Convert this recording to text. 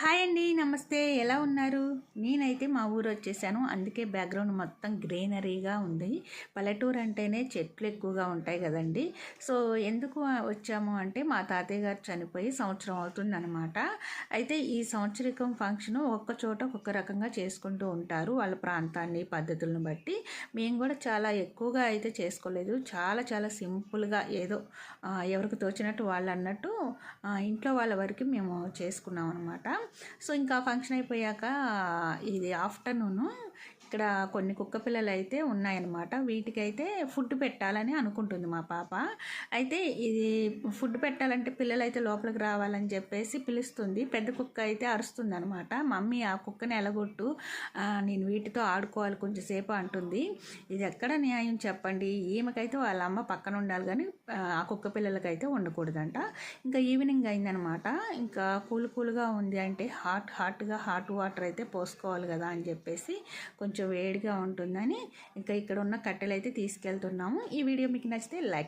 Hi అండి నమస్తే. ఎలా ఉన్నారు? నేనైతే మా ఊరు వచ్చేసాను. అందుకే బ్యాక్గ్రౌండ్ మొత్తం గ్రీనరీగా ఉంది. పల్లెటూరు అంటేనే చెట్లు ఎక్కువగా ఉంటాయి కదండి. సో ఎందుకు వచ్చాము అంటే మా తాతయ్య గారు చనిపోయి సంవత్సరం అవుతుందనమాట అయితే ఈ సంవత్సరికం ఫంక్షన్ ఒక్క చోట ఒక్కొక్క రకంగా చేసుకుంటూ ఉంటారు వాళ్ళ ప్రాంతాన్ని పద్ధతులను బట్టి. మేము కూడా చాలా ఎక్కువగా అయితే చేసుకోలేదు. చాలా చాలా సింపుల్గా ఏదో ఎవరికి తోచినట్టు వాళ్ళు అన్నట్టు ఇంట్లో వాళ్ళ వరకు మేము చేసుకున్నాం అనమాట సో ఇంకా ఫంక్షన్ అయిపోయాక ఇది ఆఫ్టర్నూను ఇక్కడ కొన్ని కుక్క పిల్లలు అయితే ఉన్నాయన్నమాట. వీటికైతే ఫుడ్ పెట్టాలని అనుకుంటుంది మా పాప. అయితే ఇది ఫుడ్ పెట్టాలంటే పిల్లలు అయితే లోపలికి రావాలని చెప్పేసి పిలుస్తుంది. పెద్ద కుక్క అయితే అరుస్తుంది అనమాట మమ్మీ ఆ కుక్కని ఎలగొట్టు. నేను వీటితో ఆడుకోవాలి కొంచెంసేపు అంటుంది. ఇది ఎక్కడ న్యాయం చెప్పండి? ఈమెకైతే వాళ్ళ అమ్మ పక్కన ఉండాలి కానీ ఆ, కుక్క పిల్లలకైతే ఉండకూడదంట. ఇంకా ఈవినింగ్ అయిందనమాట ఇంకా కూల్ కూల్గా ఉంది అంటే హాట్ హాట్గా హాట్ వాటర్ అయితే పోసుకోవాలి కదా అని చెప్పేసి కొంచెం కొంచెం వేడిగా ఉంటుందని ఇంకా ఇక్కడ ఉన్న కట్టెలు అయితే తీసుకెళ్తున్నాము. ఈ వీడియో మీకు నచ్చితే లైక్